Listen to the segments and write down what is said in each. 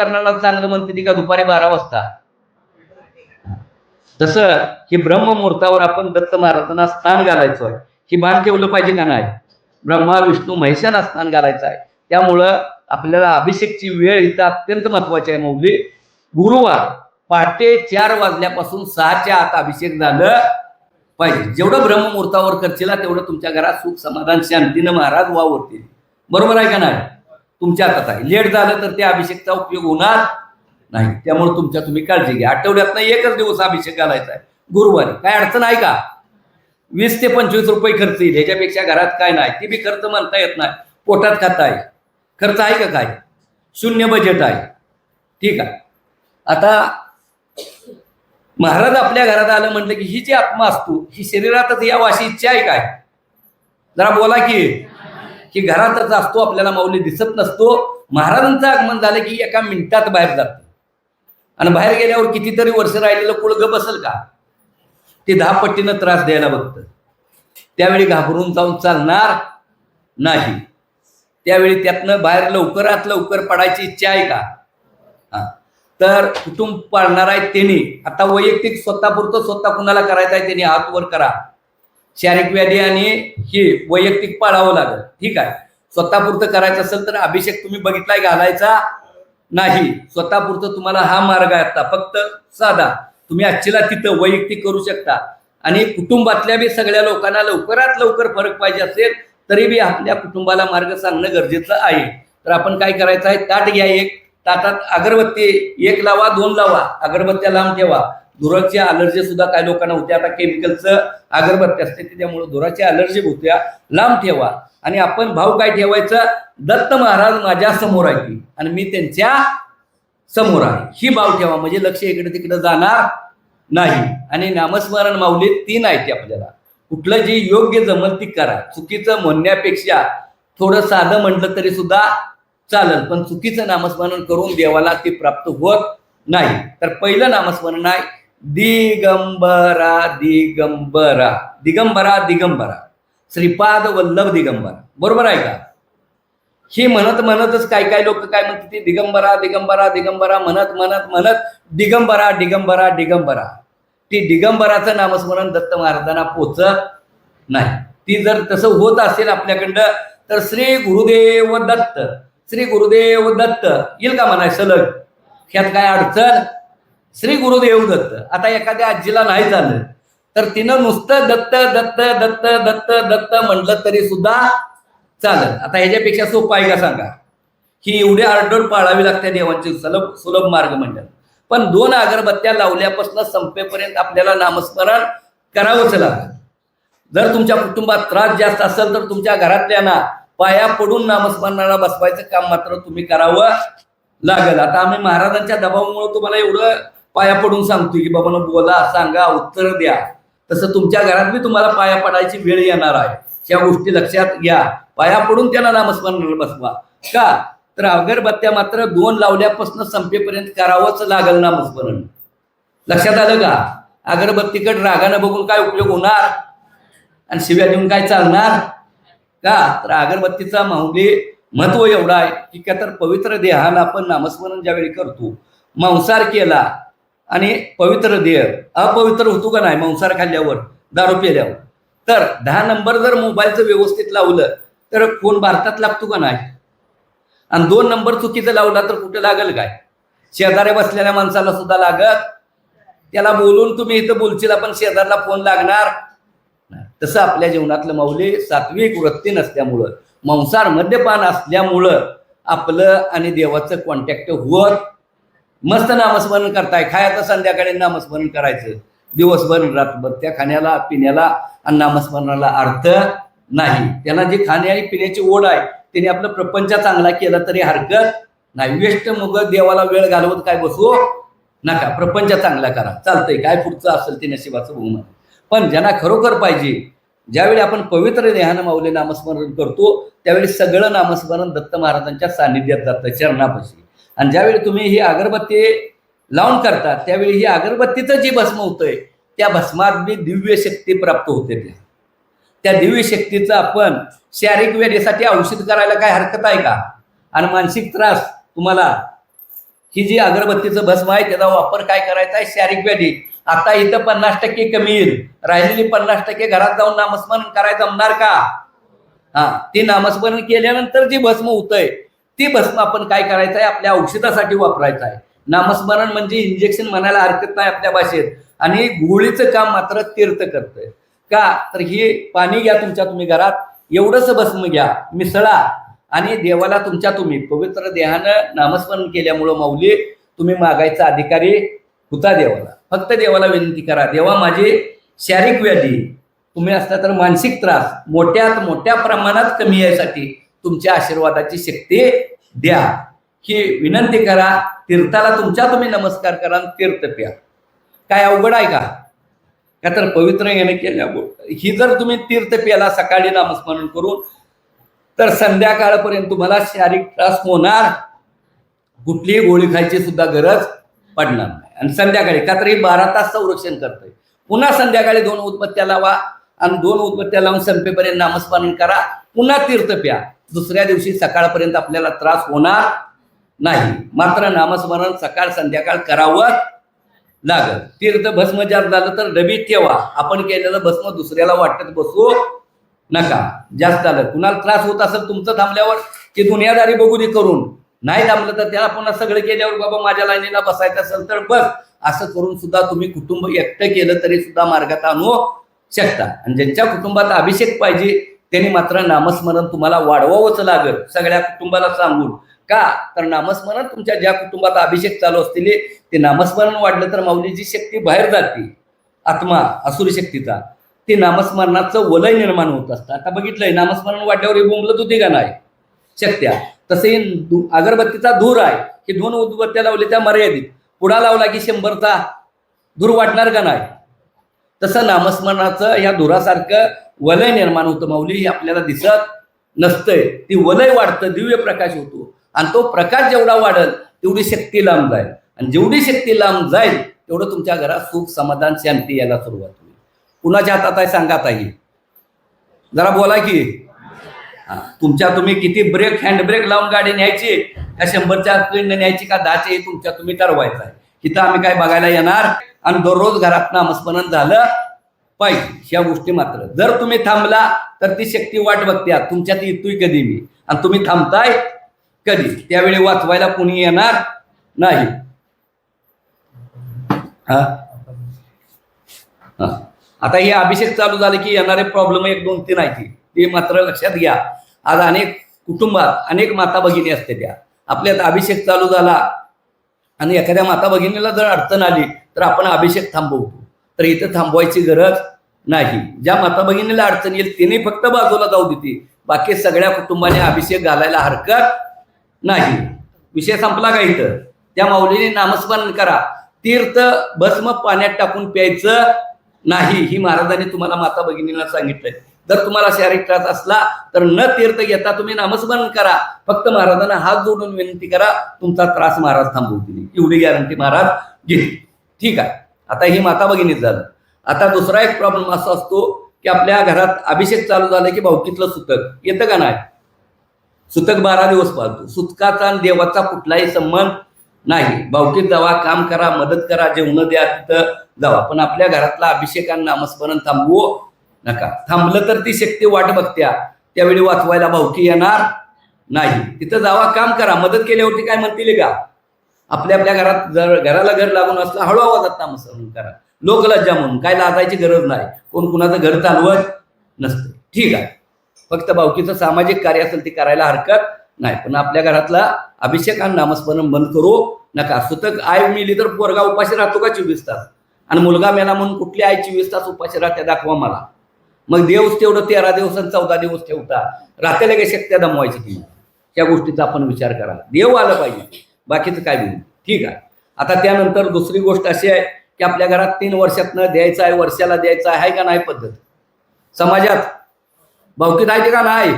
कर्णाला चांगलं म्हणते ती का दुपारी बारा वाजता? तसं ही ब्रह्ममुहूर्तावर आपण दत्त महाराजांना स्थान घालायचं आहे ही भान ठेवलं पाहिजे का नाही? ब्रह्मा विष्णू महेशांना स्थान घालायचं आहे. त्यामुळं आपल्याला अभिषेकची वेळ इथं अत्यंत महत्वाची आहे मौली. गुरुवार पहाटे चार वाजल्यापासून सहाच्या आत अभिषेक झालं पाहिजे. जेवढं ब्रह्ममुहूर्तावर करशील तेवढं तुमच्या घरात सुख समाधान शांतीनं महाराज वावरतील. बरोबर आहे का नाही? तुमच्या हातात आहे. लेट झालं तर त्या अभिषेकचा उपयोग होणार नाही. त्यामुळे तुमच्या तुम्ही काळजी घ्या. आठवड्यातनं एकच दिवस अभिषेक घालायचा आहे. गुरुवारी. काय अडचण आहे का? वीस ते पंचवीस रुपये खर्च येईल. ह्याच्यापेक्षा घरात काय नाही. ती बी खर्च म्हणता येत नाही. पोटात खाता आहे. खर्च आहे का काय? शून्य बजेट आहे. ठीक आहे. आता महाराज आपल्या घरात आलं म्हटलं की ही जी आत्मा असतो ही शरीरातच या वाशी इच्छा आहे काय? जरा बोला की. की घरातच असतो आपल्याला माऊली दिसत नसतो. महाराजांचं आगमन झालं की एका मिनिटात बाहेर जातं. आणि बाहेर गेल्यावर कितीतरी वर्ष राहिलेलं कुळ ग बसल का? ते दहा पट्टीनं त्रास द्यायला बघतं. त्यावेळी घाबरून जाऊन चालणार नाही. त्यावेळी त्यातनं बाहेर लवकरात लवकर पडायची इच्छा आहे का? हा. तर कुटुंब पाळणार आहे त्यांनी. आता वैयक्तिक स्वतःपुरतं स्वतः कुणाला करायचं आहे त्यांनी हात वर करा. शारीरिक व्याधी आणि हे वैयक्तिक पाळावं लागेल. ठीक आहे? स्वतःपुरतं करायचं असेल तर अभिषेक तुम्ही बघितलाय घालायचा नाही. स्वतःपुरतं तुम्हाला हा मार्ग आहे आता. फक्त साधा. तुम्ही आजचीला तिथं वैयक्तिक करू शकता. आणि कुटुंबातल्या बी सगळ्या लोकांना लवकरात लवकर फरक पाहिजे असेल तरी बी आपल्या कुटुंबाला मार्ग सांगणं गरजेचं आहे. तर आपण काय करायचं आहे? ताट घ्या एक. ताटात अगरबत्ती एक लावा दोन लावा. अगरबत्त्या लांब ठेवा. धुराची अलर्जी सुद्धा काही लोकांना होत्या आता केमिकलचं अगरबत्ती असते त्याच्यामुळे धुराची अलर्जी होत्या. लांब ठेवा. आणि आपण भाव काय ठेवायचं? दत्त महाराज माझ्यासमोर आहे की आणि मी त्यांच्यासमोर आहे. ही भाव ठेवा. म्हणजे लक्ष इकडे तिकडे जाणार नाही. आणि नामस्मरण माऊली तीन आहे आपल्याला. कुठलं जे योग्य जमल ती करा. चुकीचं म्हणण्यापेक्षा थोडं साधं म्हटलं तरी सुद्धा चालेल. पण चुकीचं नामस्मरण करून देवाला ते प्राप्त होत नाही. तर पहिलं नामस्मरण आहे. दिगंबरा दिगंबरा. दिगंबरा दिगंबरा. श्रीपाद वल्लभ दिगंबरा. बरोबर आहे का? हे म्हणत म्हणतच काय काय लोक काय म्हणतात ते? दिगंबरा दिगंबरा दिगंबरा म्हणत म्हणत म्हणत दिगंबरा दिगंबरा दिगंबरा. ती दिगंबराचं नामस्मरण दत्त महाराजांना पोचत नाही. ती जर तसं होत असेल आपल्याकडं तर श्री गुरुदेव दत्त श्री गुरुदेव दत्त. येईल का म्हणाय सलग? ह्यात काय अडचण? श्री गुरुदेव दत्त आता एखाद्या आजीला नाही झालं तर तिनं नुसतं दत्त दत्त दत्त दत्त दत्त म्हटलं तरी सुद्धा चालेल. आता ह्याच्यापेक्षा सोपं आहे का सांगा? ही एवढी आरडोर पाळावी लागते देवांची सुलभ सुलभ मार्ग म्हणतात पण दोन अगरबत्त्या लावल्यापासून संपेपर्यंत आपल्याला नामस्मरण करावंच लागेल. जर तुमच्या कुटुंबात त्रास जास्त असेल तर तुमच्या घरातल्यांना पाया पडून नामस्मरणाला बसवायचं काम मात्र तुम्ही करावं लागेल. आता आम्ही महाराजांच्या दबावामुळे तुम्हाला एवढं पाया पडून सांगतोय की बाबा बोला सांगा उत्तर द्या. तसं तुमच्या घरात बी तुम्हाला पाया पडायची वेळ येणार आहे. या गोष्टी लक्षात घ्या. पाया पडून त्याला नामस्मरण बसवा. का? तर अगरबत्त्या मात्र दोन लावल्यापासून संपेपर्यंत करावंच लागल नामस्मरण. लक्षात आलं का? अगरबत्तीकडे रागानं बघून काय उपयोग होणार? आणि शिव्या देऊन काय चालणार? का? तर अगरबत्तीचा माहुली महत्त्व एवढा आहे की का तर पवित्र देहाला आपण नामस्मरण ज्यावेळी करतो. मांसार केला आणि पवित्र देह. अपवित्र होतो का नाही? मांसार खाल्ल्यावर दारू पेल्यावर. तर दहा नंबर जर मोबाईलचं व्यवस्थित लावलं तर फोन भारतात लागतो का नाही? आणि दोन नंबर चुकीचं लावला तर कुठे लागल काय? शेजाऱ्या बसलेल्या माणसाला सुद्धा लागत? त्याला बोलून तुम्ही इथं बोलशील पण शेजारला फोन लागणार? तसं आपल्या जीवनातलं माऊली सात्विक वृत्ती नसल्यामुळं मांसार मद्यपान असल्यामुळं आपलं आणि देवाचं कॉन्टॅक्ट होत मस्त नामस्मरण करताय. खायचं संध्याकाळी नामस्मरण करायचं. दिवसभर रात्रभर त्या खाण्याला पिण्याला आणि नामस्मरणाला अर्थ नाही. त्यांना जी खाणे आणि पिण्याची ओढ आहे त्याने आपलं प्रपंच चांगला केला तरी हरकत नाही. वेस्ट मग देवाला वेळ घालवत काय बसू? नका. प्रपंच चांगला करा. चालतंय. काय पुढचं असेल ते नशिबाचं बहुमान पण ज्यांना खरोखर पाहिजे ज्यावेळी आपण पवित्र देहानं माऊली नामस्मरण करतो त्यावेळी सगळं नामस्मरण दत्त महाराजांच्या सानिध्यात जातं चरणापाशी आणि ज्यावेळी तुम्ही ही अगरबत्ती लावून करता त्यावेळी ही अगरबत्तीचं जी भस्म होतंय त्या भस्मात बी दिव्य शक्ती प्राप्त होते त्या दिव्य शक्तीचं आपण शारीरिक व्याधीसाठी औषध करायला काय हरकत आहे का? आणि मानसिक त्रास तुम्हाला ही जी अगरबत्तीचं भस्म आहे त्याचा वापर काय करायचा आहे? शारीरिक व्याधी. आता इथं पन्नास टक्के कमी येईल. राहिलेली पन्नास टक्के घरात जाऊन नामस्मरण करायचं जमणार का? हा ती नामस्मरण केल्यानंतर जी भस्म होतंय ती भस्म आपण काय करायचं आहे आपल्या औषधासाठी वापरायचं आहे नामस्मरण म्हणजे इंजेक्शन म्हणायला हरकत नाही आपल्या भाषेत. आणि गोळीचं काम मात्र तीर्थ करतंय. का? तर हे पाणी घ्या तुमच्या तुम्ही घरात. एवढंच भस्म घ्या. मिसळा. आणि देवाला तुमच्या तुम्ही. पवित्र देहानं नामस्मरण केल्यामुळं माऊली तुम्ही मागायचा अधिकारी होता देवाला. फक्त देवाला विनंती करा. देवा माझी शारीरिक व्याधी. तुम्ही असता तर मानसिक त्रास. मोठ्यात मोठ्या प्रमाणात कमी यायसाठी तुमच्या आशीर्वादाची शक्ती द्या. ही विनंती करा तीर्थाला तुमच्या तुम्ही नमस्कार करा आणि तीर्थ प्या. काय अवघड आहे का? का तर पवित्र येणे केल्या ही जर तुम्ही तीर्थ प्याला सकाळी नामस्मरण करून तर संध्याकाळपर्यंत तुम्हाला शारीरिक त्रास होणार. कुठलीही गोळी खायची सुद्धा गरज पडणार नाही. आणि संध्याकाळी का तर ही बारा तास संरक्षण करते पुन्हा संध्याकाळी दोन उदबत्त्या लावा आणि दोन उदबत्त्या लावून संपेपर्यंत नामस्मरण करा. पुन्हा तीर्थ प्या. दुसऱ्या दिवशी सकाळपर्यंत आपल्याला त्रास होणार नाही. मात्र नामस्मरण सकाळ संध्याकाळ करावं लागल. तीर्थ भस्म जास्त झालं तर डबी ठेवा. आपण केलेलं भस्म दुसऱ्याला वाटत बसू नका. जास्त आलं कुणाला त्रास होत असेल तुमचं थांबल्यावर की दुनियादारी बघू करून. नाही थांबलं तर त्याला पुन्हा सगळं केल्यावर बाबा माझ्या लाईनीला बसायचं असेल तर बस. असं करून सुद्धा तुम्ही कुटुंब एकटं केलं तरी सुद्धा मार्गात आणू शकता. आणि ज्यांच्या कुटुंबात अभिषेक पाहिजे त्यांनी मात्र नामस्मरण तुम्हाला वाढवावंच लागेल सगळ्या कुटुंबाला सांगून. का? तर नामस्मरण तुमच्या ज्या कुटुंबात अभिषेक चालू असतील ते नामस्मरण वाढलं तर माऊलीची शक्ती बाहेर जाते आत्मा असुरी शक्तीचा. ते नामस्मरणाचं वलय निर्माण होत असतं. आता बघितलंय नामस्मरण वाढल्यावर हे बोंबलत होती का नाही? शक्त्या. तसे अगरबत्तीचा धूर आहे. की दोन उदबत्त्या लावल्या त्या मर्यादित. पुढा लावला की शंभरचा धूर वाटणार का नाही? तसं नामस्मरणाचं या धुरासारखं वलय निर्माण होतं माऊली हे आपल्याला दिसत नसतंय. ती वलय वाढतं दिव्य प्रकाश होतो. आणि तो प्रकाश जेवढा वाढल तेवढी शक्ती लांब जाईल. आणि जेवढी शक्ती लांब जाईल तेवढं तुमच्या घरात सुख समाधान शांती यायला सुरुवात होईल. कुणाच्या हातात आहे सांगा ताई? जरा बोला की. तुमच्या तुम्ही किती ब्रेक हँड ब्रेक लावून गाडी न्यायची? का शंभरच्या स्पीडने न्यायची का दहाचे? तुमच्या तुम्ही ठरवायचं आहे. इथं आम्ही काय बघायला येणार? आणि दररोज घरात नामस्मरण झालं पाहिजे ह्या गोष्टी मात्र. जर तुम्ही थांबला तर ती शक्ती वाट बघत्या तुमच्यात येतोय कधी मी. आणि तुम्ही थांबताय कधी? त्यावेळी वाचवायला कोणी येणार नाही. हा? हा. आता हे अभिषेक चालू झाले की येणारे प्रॉब्लेम एक दोन तीन आहेत. ते मात्र लक्षात घ्या. आज अनेक कुटुंबात अनेक माता भगिनी असते त्या. आपल्यात अभिषेक चालू झाला आणि एखाद्या माता भगिनीला जर अडचण आली तर आपण अभिषेक थांबवतो. तर इथं थांबवायची गरज नाही. ज्या माता भगिनीला अडचण येईल तिने फक्त बाजूला जाऊ देते. बाकी सगळ्या कुटुंबाने अभिषेक घालायला हरकत नाही. विषय संपला का इथं? त्या माऊलीने नामस्मरण करा. तीर्थ भस्म पाण्यात टाकून प्यायचं नाही ही महाराजांनी तुम्हाला माता भगिनीला सांगितलंय. जर तुम्हाला शारीरिक त्रास असला तर न तीर्थ घेता तुम्ही नामस्मरण करा. फक्त महाराजांना हात जोडून विनंती करा तुमचा त्रास महाराज थांबवतील. एवढी गॅरंटी महाराज घे ठीक आहे. आता ही माता भगिनीत झालं. आता दुसरा एक प्रॉब्लेम असा असतो की आपल्या घरात अभिषेक चालू झाला की भाऊकीतलं सुतक. येतं का नाही? सुतक बारा दिवस पाळतो. सुतकाचा आणि देवाचा कुठलाही संबंध नाही. भावकीत जावा काम करा मदत करा जेवण द्या तिथं जावा. पण आपल्या घरातला अभिषेक आणि नामस्मरण थांबवू नका. थांबलं तर ती शक्ती वाट बघत्या. त्यावेळी वाचवायला भावकी येणार नाही. तिथं जावा काम करा. मदत केल्यावरती काय म्हणतील का? आपल्या आपल्या घरात जर घराला घर लागून असलं हळू आवाजात नामस्मरण करा. लोकलज्जा म्हणून काय लाजायची गरज नाही. कोण कुणाचं घर चालवत नसतं. ठीक आहे. फक्त भावकीचं सामाजिक कार्य असेल ते करायला हरकत नाही. पण आपल्या घरातला अभिषेक आणि नामस्मरण बंद करू नका. सुतक आई मिली तर पोरगा उपाशी राहतो का चोवीस तास? आणि मुलगा मेला म्हणून कुठली आई चोवीस तास उपाशी राहते दाखवा मला. मग देवच तेवढं तेरा दिवस आणि चौदा दिवस ठेवता. राहतेला काही शक्त्या दमवायची ती त्या गोष्टीचा आपण विचार करा. देव आलं पाहिजे. बाकीचं काय नाही ठीक आहे. आता त्यानंतर दुसरी गोष्ट अशी आहे की आपल्या घरात तीन वर्षातनं द्यायचं आहे वर्षाला द्यायचं आहे का नाही पद्धत? समाजात? भावकीत आहे ते का नाही?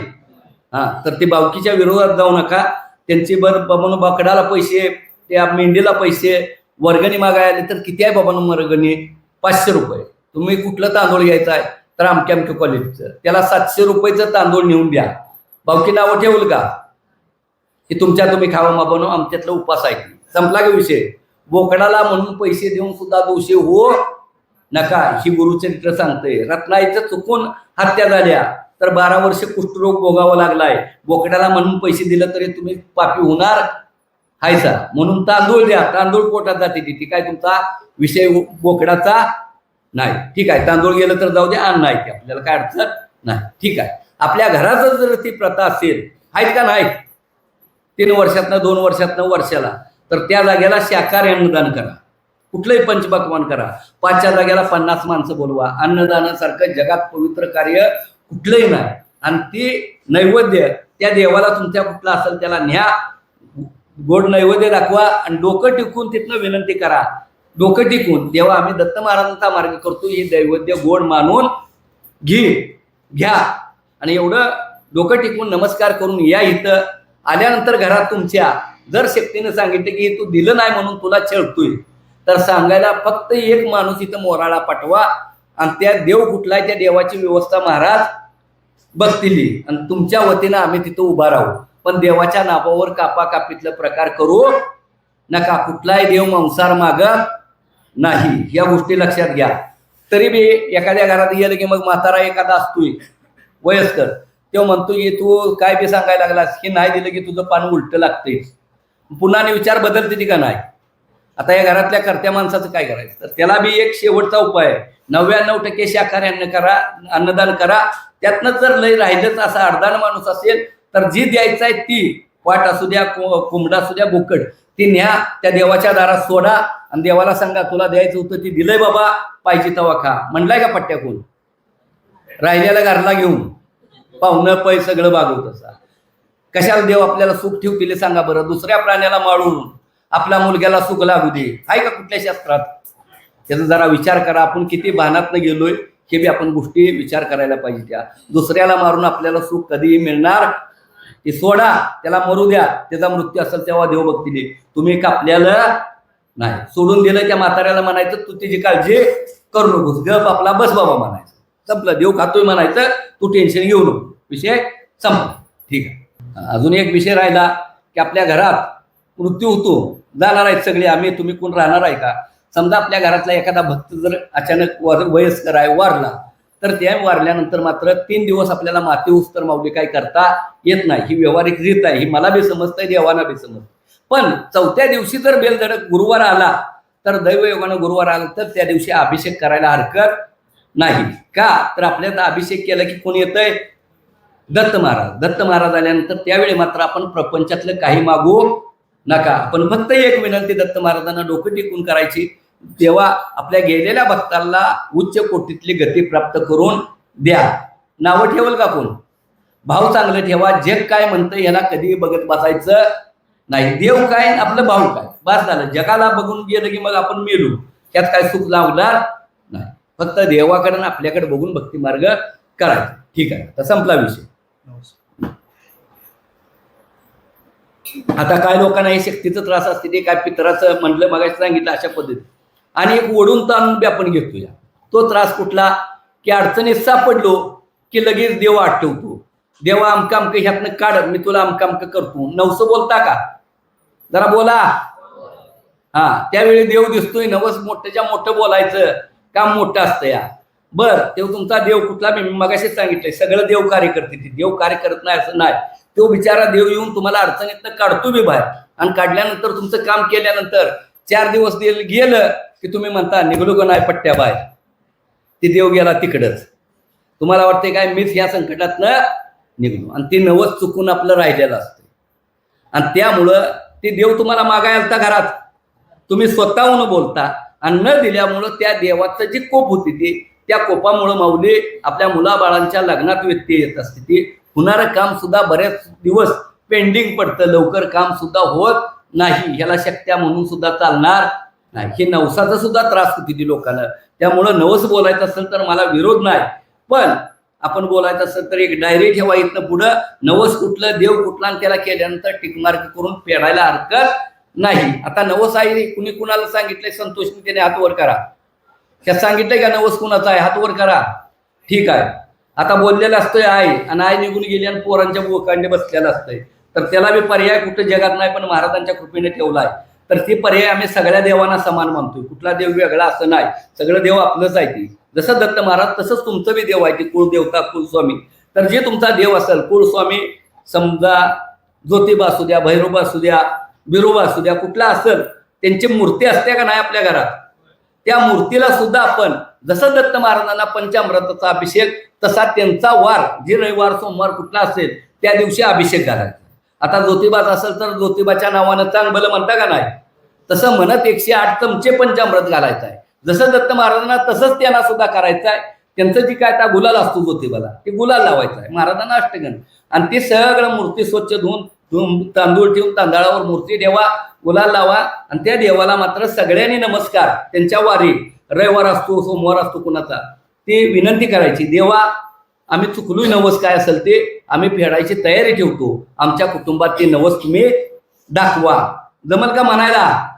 हां तर ती भावकीच्या विरोधात जाऊ नका. त्यांची बर बाबांनो बाकडाला पैसे त्या मेंढीला पैसे वर्गणी मागायला तर किती आहे बाबांनो वर्गणी? पाचशे रुपये. तुम्ही कुठलं तांदूळ घ्यायचं आहे? तर अमक्या अमक्या क्वालिटीचं त्याला सातशे रुपयेचं तांदूळ नेऊन द्या. भावकी नावं ठेवल का? की तुमच्या तुम्ही खावा बाबांनो आमच्यातलं उपास आहे. संपला का विषय? बोकडाला म्हणून पैसे देऊन सुद्धा दोषी हो नका ही गुरुचरित्र सांगते रत्नाईचं चुकून हत्या झाल्या तर बारा वर्ष कुष्ठरोग भोगावा लागलाय. बोकडाला म्हणून पैसे दिलं तरी तुम्ही पापी होणार? हायसा म्हणून तांदूळ द्या. तांदूळ पोटात जाते ती काय तुमचा विषय बोकडाचा नाही. ठीक आहे. तांदूळ गेलं तर जाऊ द्या अन्न आहे ते. आपल्याला काय अडचण नाही. ठीक आहे. आपल्या घरातच जर ती प्रथा असेल आहेत का नाही? तीन वर्षातनं दोन वर्षातनं वर्षाला. तर त्या जागेला शाकाहारी अन्नदान करा. कुठलंही पंचपक्वान करा. पाचच्या जागेला पन्नास माणसं बोलवा. अन्नदानासारखं जगात पवित्र कार्य कुठलंही नाही. आणि ती नैवेद्य त्या देवाला तुमच्या कुठला असेल त्याला न्या. गोड नैवेद्य दाखवा आणि डोकं टिकून तिथनं विनंती करा. डोकं टिकून देवा आम्ही दत्त महाराजांचा मार्ग करतो. हे दैवद्य गोड मानून घे घ्या. आणि एवढं डोकं टिकून नमस्कार करून या इथं. आल्यानंतर घरात तुमच्या जर शक्तीने सांगितलं की तू दिलं नाही म्हणून तुला छळतोय तर सांगायला फक्त एक माणूस इथं मोराळा पाठवा आणि त्या देव कुठला आहे त्या देवाची व्यवस्था महाराज बघतील. आणि तुमच्या वतीनं आम्ही तिथं उभा राहू. पण देवाच्या नावावर कापा कापीतलं प्रकार करू नका. कुठलाही देव मांसार मागत नाही. या गोष्टी लक्षात घ्या. तरी बी एखाद्या घरात गेलं की मग म्हातारा एखादा असतोय वयस्कर. तेव्हा म्हणतो की तू काय बी सांगायला लागलास की नाही दिलं की तुझं पान उलट लागते पुन्हा आणि विचार बदलते ती का नाही? आता या घरातल्या करत्या माणसाचं काय करायचं? तर त्याला बी एक शेवटचा उपाय आहे. नव्याण्णव टक्के शाकाहारी अन्न करा अन्नदान करा. त्यातनं जर लय राहिलंच असा अर्धान माणूस असेल तर जी द्यायचं आहे ती. वाट असू द्या कोंबडा असू द्या बोकड. ती न्या त्या देवाच्या दारात सोडा आणि देवाला सांगा तुला द्यायचं होतं ती दिलंय बाबा पाहिजे तवा खा. म्हणलाय का पट्ट्या कोण? राहिलेल्या घरला घेऊन. पाहुणं पै सगळं बागवत असा कशाला देव आपल्याला सुख ठेवतील सांगा बरं? दुसऱ्या प्राण्याला माळून आपल्या मुलग्याला सुख लागू दे. आहे का कुठल्या शास्त्रात? त्याचा जरा विचार करा. आपण किती भानातनं गेलोय हे बी आपण गोष्टी विचार करायला पाहिजे त्या. दुसऱ्याला मारून आपल्याला सुख कधीही मिळणार? ते सोडा. त्याला मरू द्या. त्याचा मृत्यू असेल तेव्हा देव बघतील. तुम्ही कापल्याला नाही. सोडून दिलं त्या म्हाताऱ्याला म्हणायचं तू तिची काळजी करू नकोस. गप आपला बस बाबा म्हणायचं. संपलं. देव खातोय म्हणायचं तू टेन्शन घेऊ नको. विषय संपला. ठीक आहे. अजून एक विषय राहिला की आपल्या घरात मृत्यू होतो जाणार आहेत सगळे आम्ही तुम्ही कोण राहणार आहे का? समजा आपल्या घरातला एखादा भक्त जर अचानक वर- वयस्कर आहे वारला तर त्या वारल्यानंतर मात्र तीन दिवस आपल्याला माती उस्तर माऊली काय करता येत नाही. ही व्यावहारिक रीत आहे. ही मला बी समजतंय देवाना बी समजतं. पण चौथ्या दिवशी जर बेलधडक गुरुवार आला तर दैवयोगानं गुरुवार आला तर त्या दिवशी अभिषेक करायला हरकत नाही. का? तर आपल्याला अभिषेक केला की कोण येतंय? दत्त महाराज. दत्त महाराज आल्यानंतर त्यावेळी मात्र आपण प्रपंचातलं काही मागू नका. पण फक्त एक विनंती दत्त महाराजांना डोकं टिकून करायची. तेव्हा आपल्या गेलेल्या भक्तांना उच्च कोटीतली गती प्राप्त करून द्या. नावं ठेवल का कोण भाव चांगलं ठेवा. जग काय म्हणतं याला कधीही बघत बसायचं नाही. देव काय आपलं भाऊ काय? बस झालं. जगाला बघून गेलं की मग आपण मिळू त्यात काय सुख लावणार नाही. फक्त देवाकडे आपल्याकडे बघून भक्ती मार्ग करायचा. ठीक आहे. तर संपला विषय. आता काय लोकांना हे शक्तीचा त्रास असते ते काय पितराचं म्हणलं मगाशी सांगितलं अशा पद्धतीत. आणि एक ओढून ताणून बी आपण घेतोया तो त्रास कुठला? की अडचणीत सापडलो की लगेच देव आठवतो. देवा अमका अमक ह्यातनं काढ मी तुला अमका अमक करतो. नवसं बोलता का? जरा बोला. हा त्यावेळी देव दिसतोय नवस मोठ्याच्या मोठं बोलायचं काम मोठं असतं या. बर तेव्हा तुमचा देव कुठला मी मगाशीच सांगितलंय सगळं देव कार्य करते ती. देव कार्य करत नाही असं नाही. तो बिचारा देव येऊन तुम्हाला अडचणीतनं काढतो बी बाहेर. आणि काढल्यानंतर तुमचं काम केल्यानंतर चार दिवस गेलं की तुम्ही म्हणता निघलो का नाही पट्ट्या बाहेर. ते देव गेला तिकडच. तुम्हाला वाटते काय मीच या संकटातनं निघलो. आणि ते नवस चुकून आपलं राहिलेलं असतं आणि त्यामुळं ते देव तुम्हाला मागायला तर घरात. तुम्ही स्वतःहून बोलता. आणि न दिल्यामुळं त्या देवाचं जी कोप होती ती त्या कोपामुळं माऊली आपल्या मुलाबाळांच्या लग्नात व्यत्यय येत असते. ती होणारं काम सुद्धा बरेच दिवस पेंडिंग पडतं. लवकर काम सुद्धा होत नाही. ह्याला शक्त्या म्हणून सुद्धा चालणार नाही. हे नवसाचा सुद्धा त्रास होती ती लोकांना. त्यामुळं नवस बोलायचं असेल तर मला विरोध नाही. पण आपण बोलायचं असेल तर एक डायरी ठेवा इथनं पुढं. नवस कुठलं देव कुठला आणि त्याला केल्यानंतर टिकमार्क करून फेडायला हरकत नाही. आता नवस आहे कुणी कुणाला सांगितलंय? संतोषने त्याने हात वर करा. त्यात सांगितलंय का नवस कुणाचा आहे? हात वर करा. ठीक आहे. आता बोललेलं असतंय आई आणि आई निघून गेली आणि पोरांच्या बोकांडे बसलेलं असतंय. तर त्याला बी पर्याय कुठं जगात नाही पण महाराजांच्या कृपेने आहे तर ते पर्याय आम्ही सगळ्या देवांना समान मानतोय. कुठला देव वेगळा असं नाही. सगळं देव आपलंच आहे ते. जसं दत्त महाराज तसंच तुमचं बी देव आहे ते. कुळदेवता कुळस्वामी. तर जे तुमचा देव असेल कुळस्वामी समजा ज्योतिबा असू द्या भैरोबा असू द्या बिरोबा असू द्या कुठला असेल त्यांची मूर्ती असते का नाही आपल्या घरात? त्या मूर्तीला सुद्धा आपण जसं दत्त महाराजांना पंचामृताचा अभिषेक तसा त्यांचा वार जे रविवार सोमवार कुठला असेल त्या दिवशी अभिषेक घालायचा आता ज्योतिबाच असेल तर ज्योतिबाच्या नावानं चांगलं म्हणता का नाही? तसं म्हणत एकशे आठ चमचे पंचामृत घालायचं आहे जसं दत्त महाराजांना तसंच त्यांना सुद्धा करायचं आहे त्यांचं जी काय त्या गुलाल असतो ज्योतिबाला ते गुलाल लावायचं आहे महाराजांना अष्टगण. आणि ते सगळं मूर्ती स्वच्छ धुवून तुम तांदूळ ठेवून तांदळावर मूर्ती ठेवा गुलाल लावा आणि त्या देवाला मात्र सगळ्यांनी नमस्कार. त्यांच्या वारी रविवार असतो सोमवार असतो कुणाचा ते विनंती करायची देवा आम्ही चुकलोय नवस काय असेल ते आम्ही फेडायची तयारी ठेवतो. आमच्या कुटुंबात ते नवस तुम्ही दाखवा. जमल का म्हणायला?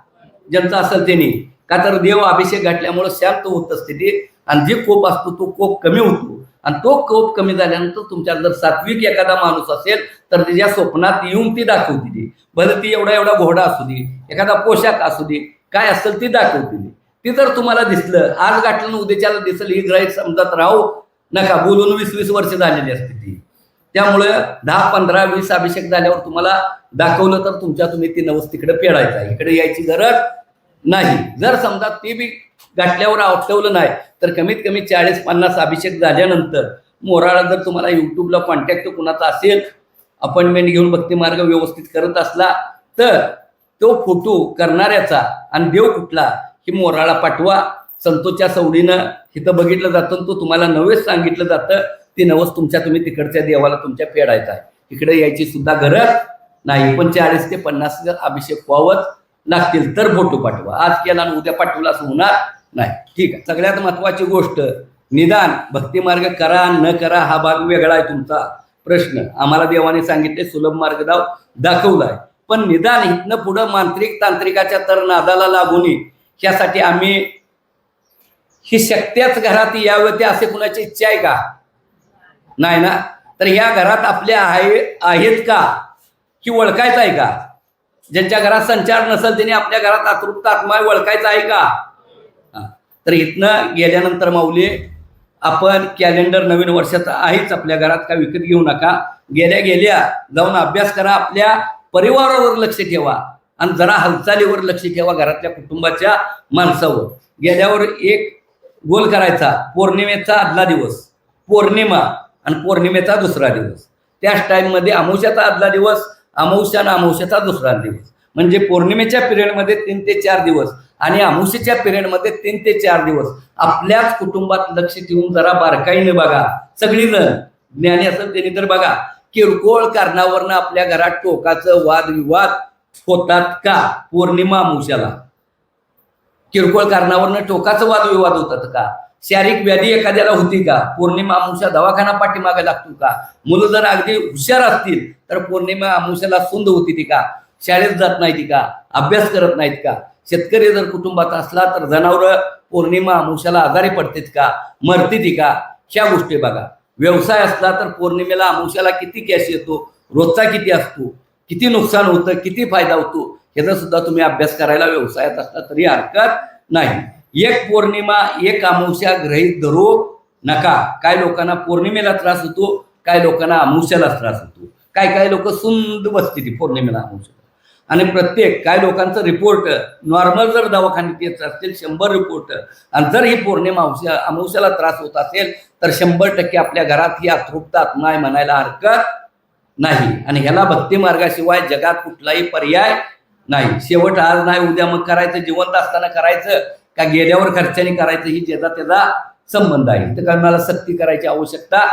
ज्यांचं असेल त्यांनी. का तर देव अभिषेक घातल्यामुळे शांत होत असते ते आणि जे कोप असतो तो कोप कमी होतो. आणि तो कोप कमी झाल्यानंतर तुमच्या जर सात्विक एखादा माणूस असेल तर तिच्या स्वप्नात येऊन ती दाखवते ती. भले ती एवढा एवढा घोडा असू दे एखादा पोशाख असू दे काय असेल ती दाखवते ती. ती जर तुम्हाला दिसलं आज गाठलं उद्याच्याला दिसलं ही ग्रहित समजत राहू नका बोलून वीस वीस वर्ष झालेली असते ती. त्यामुळे दहा पंधरा वीस अभिषेक झाल्यावर तुम्हाला दाखवलं तर तुमच्या तुम्ही ती नवस तिकडे पेडायचा इकडे यायची गरज नाही. जर समजा ते बी गाठल्यावर आवटवलं नाही तर कमीत कमी चाळीस पन्नास अभिषेक झाल्यानंतर मोराळा जर तुम्हाला युट्यूबला कॉन्टॅक्ट कुणाचा असेल अपॉइंटमेंट घेऊन भक्ती मार्ग व्यवस्थित करत असला तर तो फोटो करणाऱ्याचा आणि देव कुठला ही मोराळा पाठवा. संतोषच्या सवडीनं इथं बघितलं जातं तो तुम्हाला नवेच सांगितलं जातं. ते नवस तुमच्या तुम्ही तिकडच्या देवाला तुमच्या फेडायचा आहे. इकडे यायची सुद्धा गरज नाही. पण चाळीस ते पन्नास अभिषेक व्हावंच लागतील तर फोटो पाठवा. आज केला आणि उद्या पाठवला असं होणार नाही. ठीक आहे. सगळ्यात महत्वाची गोष्ट निदान भक्ती मार्ग करा न करा हा भाग वेगळा आहे तुमचा. प्रश्न. आम्हाला देवाने सांगितले सुलभ मार्ग दाव दाखवलाय. पण निदान इथनं पुढं मांत्रिक तांत्रिकाच्या तर नादाला लागू नये यासाठी आम्ही ही शक्त्याच घरात यावं ते असे कुणाची इच्छा आहे का? नाही ना? तर या घरात आपल्या आहे आहेत का? की ओळखायचं आहे का? ज्यांच्या घरात संचार नसेल त्यांनी आपल्या घरात अतृप्त आत्मा ओळखायचा आहे का? तर इथनं गेल्यानंतर माऊली आपण कॅलेंडर नवीन वर्षाचा आहेच आपल्या घरात का विकत घेऊ नका. गेल्या गेल्या जाऊन अभ्यास करा आपल्या परिवारावर लक्ष ठेवा आणि जरा हालचालीवर लक्ष ठेवा घरातल्या कुटुंबाच्या माणसावर. गेल्यावर एक गोल करायचा पौर्णिमेचा आदला दिवस पौर्णिमा आणि पौर्णिमेचा दुसरा दिवस. त्याच टाईममध्ये अमावश्याचा आदला दिवस अमावस्या आणि अमावश्याचा दुसरा दिवस. म्हणजे पौर्णिमेच्या पिरियडमध्ये तीन ते चार दिवस. आणि अमावस्येच्या पिरियडमध्ये तीन ते चार दिवस आपल्याच कुटुंबात लक्ष ठेवून जरा बारकाईने बघा. सगळीजण. ज्ञानी असेल त्यांनी तर बघा. किरकोळ कारणावरनं आपल्या घरात टोकाचं वादविवाद होतात का? पौर्णिमा अमावस्याला किरकोळ कारणावरनं टोकाचं वादविवाद होतात का? शारीरिक व्याधी एखाद्याला होती का? पौर्णिमा अमुषा दवाखाना पाठीमागे लागतो का? मुलं जर अगदी हुशार असतील तर पौर्णिमा अमावस्याला सुंद होती ती का? शाळेत जात नाही ती का? अभ्यास करत नाहीत का? शेतकरी जर कुटुंबात असला तर जनावर पौर्णिमा अमुशाला आजारी पडतात का? मरतीत का? ह्या गोष्टी बघा. व्यवसाय असला तर पौर्णिमेला अमुशाला किती कॅश येतो? रोजचा किती असतो? किती नुकसान होतं? किती फायदा होतो? ह्याचा सुद्धा तुम्ही अभ्यास करायला व्यवसायात असला तरी हरकत नाही. एक पौर्णिमा एक अमावस्या ग्रहित धरू नका. काय लोकांना पौर्णिमेला त्रास होतो काय लोकांना अमावस्याला त्रास होतो. काय काय लोक सुंद बसते ती पौर्णिमेला अमावस्याला आणि प्रत्येक काय लोकांचं रिपोर्ट नॉर्मल जर दवाखान्यात येत असतील शंभर रिपोर्ट आणि जर ही पौर्णिमा अमावस्या अमावस्याला त्रास होत असेल तर शंभर टक्के आपल्या घरात ही अतृप्त आत्मा आहे म्हणायला हरकत नाही. आणि ह्याला भक्ती मार्गाशिवाय जगात कुठलाही पर्याय नाही. शेवट आज नाही उद्या मग करायचं जिवंत असताना करायचं का गेल्यावर खर्चाने करायचं ही ज्याचा त्याचा संबंध आहे. तर मला सक्ती करायची आवश्यकता